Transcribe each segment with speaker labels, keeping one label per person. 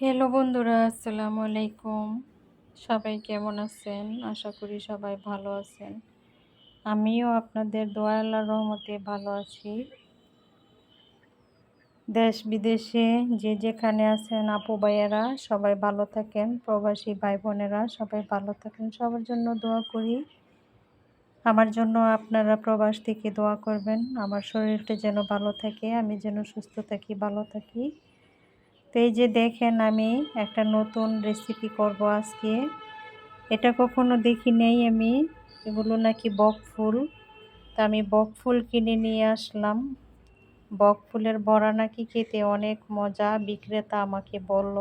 Speaker 1: Hello বন্ধুরা, আসসালামু আলাইকুম। সবাই কেমন আছেন? আশা করি সবাই ভালো আছেন। আমিও আপনাদের দোয়া আল্লাহর রহমতে ভালো আছি। দেশ বিদেশে যে যেখানে আছেন আপু ভাইয়েরা, সবাই ভালো থাকেন। প্রবাসী ভাই বোনেরা, সবাই ভালো থাকেন। সবার জন্য দোয়া করি। আমার জন্য আপনারা প্রবাস থেকে দোয়া করবেন। আমার শরীরটা যেন ভালো থাকে, আমি যেন সুস্থ থাকি, ভালো থাকি। তো এই যে দেখেন আমি একটা নতুন রেসিপি করব আজকে। এটা কখনো দেখি নেই আমি। এগুলো নাকি বক ফুল। তা আমি বক ফুল কিনে নিয়ে আসলাম। বক ফুলের বড়া নাকি খেতে অনেক মজা, বিক্রেতা আমাকে বলল।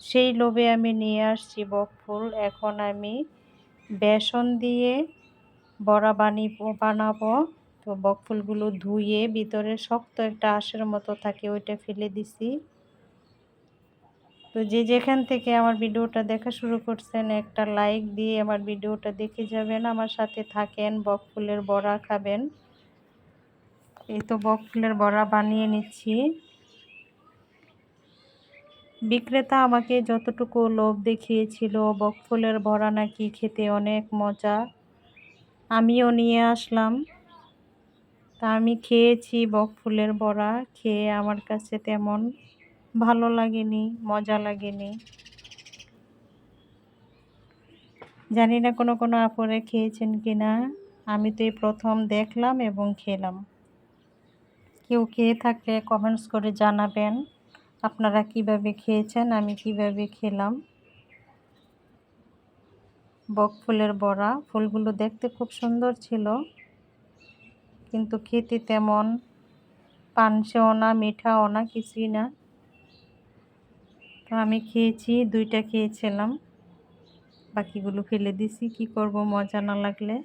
Speaker 1: সেই লোভে আমি নিয়ে আসছি বক ফুল। এখন আমি বেসন দিয়ে বড়া বানিয়ে বানাবো। তো বক ফুলগুলো ধুয়ে ভিতরে শক্ত একটা আঁশের মতো থাকে, ওইটা ফেলে দিছি। তো যে যেখান থেকে আমার ভিডিওটা দেখা শুরু করছেন, একটা লাইক দিয়ে আমার ভিডিওটা দেখে যাবেন। আমার সাথে থাকেন, বক ফুলের বড়া খাবেন। এই তো বক ফুলের বড়া বানিয়ে নিচ্ছি। বিক্রেতা আমাকে যতটুকু লোভ দেখিয়েছিল, বক ফুলের বড়া নাকি খেতে অনেক মজা। আমিও নিয়ে আসলাম। তা আমি খেয়েছি বক ফুলের বড়া, খেয়ে আমার কাছে তেমন ভালো লাগেনি, মজা লাগেনি। জানি না কোনো কোনো আপরে খেয়েছেন কি না আমি তো এই প্রথম দেখলাম এবং খেলাম। কেউ খেয়ে থাকলে কমেন্টস করে জানাবেন, আপনারা কীভাবে খেয়েছেন, আমি কীভাবে খেলাম। বক ফুলের বড়া, ফুলগুলো দেখতে খুব সুন্দর ছিল, কিন্তু খেতে তেমন পানসেও না, মিঠাও না, কিছুই না। তো আমি খেয়েছি, দুইটা খেয়েছিলাম। বাকিগুলো ফেলে দিছি, কি করব মজা না লাগলে।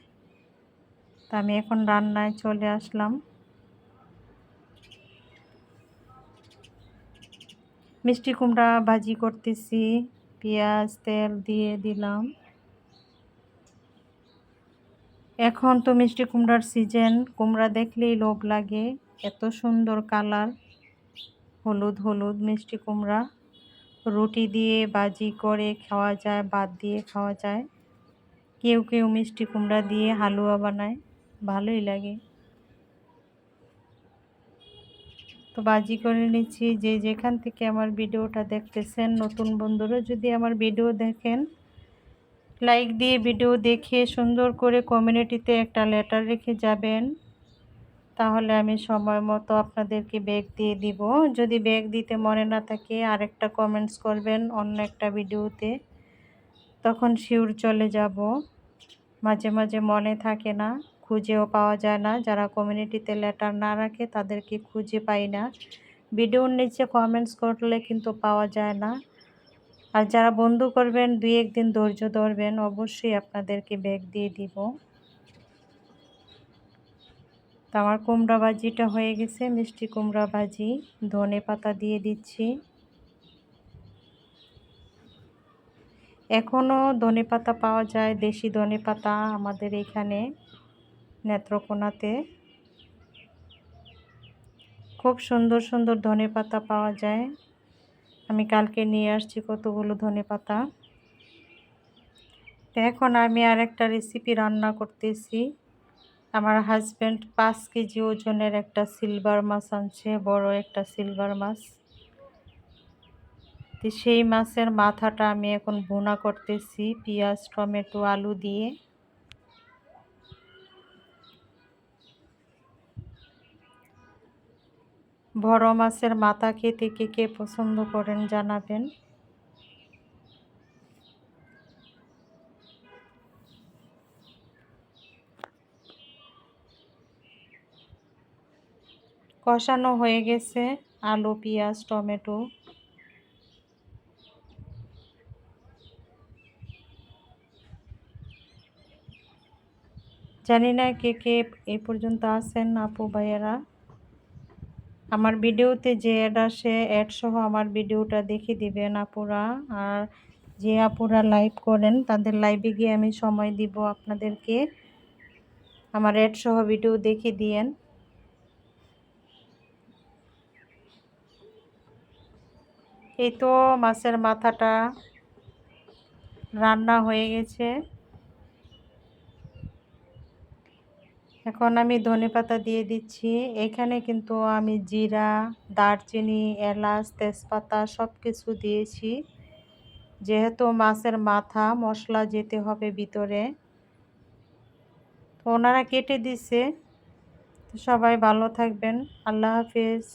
Speaker 1: তা আমি এখন রান্নায় চলে আসলাম। মিষ্টি কুমড়া ভাজি করতেছি, পেঁয়াজ, তেল দিয়ে দিলাম। এখন তো মিষ্টি কুমড়ার সিজন, কুমড়া দেখলেই লোভ লাগে। এত সুন্দর কালার, হলুদ হলুদ মিষ্টি কুমড়া। রুটি দিয়ে বাজি করে খাওয়া যায়, ভাত দিয়ে খাওয়া যায়। কেউ কেউ মিষ্টি কুমড়া দিয়ে হালুয়া বানায়, ভালোই লাগে। তো বাজি করে নিচ্ছি। যে যেখান থেকে আমার ভিডিওটা দেখতেছেন, নতুন বন্ধুরা যদি আমার ভিডিও দেখেন, লাইক দিয়ে ভিডিও দেখে সুন্দর করে কমিউনিটিতে একটা লেটার রেখে যাবেন। তাহলে আমি সময় মতো আপনাদেরকে ব্যাগ দিয়ে দিব। যদি ব্যাগ দিতে মনে না থাকে, আরেকটা কমেন্টস করবেন অন্য একটা ভিডিওতে তখন শিউর চলে যাব। মাঝে মাঝে মনে থাকে না, খুঁজেও পাওয়া যায় না। যারা কমিউনিটিতে লেটার না রাখে, তাদেরকে খুঁজে পাই না। ভিডিওর নিচে কমেন্টস করলে কিন্তু পাওয়া যায় না। আর যারা বন্ধু করবেন, দুই একদিন ধৈর্য ধরবেন, অবশ্যই আপনাদেরকে ব্যাগ দিয়ে দিব। তো আমার কুমড়া ভাজিটা হয়ে গেছে, মিষ্টি কুমড়া ভাজি। ধনে পাতা দিয়ে দিচ্ছি। এখনও ধনে পাতা পাওয়া যায়, দেশি ধনে পাতা আমাদের এখানে নেত্রকোনাতে। খুব সুন্দর সুন্দর ধনে পাতা পাওয়া যায়। আমি কালকে নিয়ে আসছি কতগুলো ধনে পাতা। এখন আমি আর একটা রেসিপি রান্না করতেছি। আমার হাজব্যান্ড পাঁচ কেজি ওজনের একটা সিলভার মাছ আনছে, বড় একটা সিলভার মাছ। তো সেই মাছের মাথাটা আমি এখন বোনা করতেছি, পেঁয়াজ, টমেটো, আলু দিয়ে। বড় মাছের মাথা খেতে কে কে পছন্দ করেন জানাবেন। কষানো হয়ে গেছে, আলু, পেঁয়াজ, টমেটো। জানি না কে কে এই পর্যন্ত আছেন আপু, ভাইয়েরা। আমার ভিডিওতে যে অ্যাড আসে অ্যাড সহ আমার ভিডিওটা দেখে দিবেন আপুরা। আর যে আপুরা লাইভ করেন, তাদের লাইভে গিয়ে আমি সময় দিব আপনাদেরকে। আমার অ্যাড সহ ভিডিও দেখে দিয়েন। এই তো মাছের মাথাটা রান্না হয়ে গেছে। এখন আমি ধনে পাতা দিয়ে দিচ্ছি। এখানে কিন্তু আমি জিরা, দারচিনি, এলাচ, তেজপাতা সব কিছু দিয়েছি। যেহেতু মাছের মাথা, মশলা যেতে হবে ভিতরে। ওনারা কেটে দিছে। সবাই ভালো থাকবেন। আল্লাহ হাফিজ।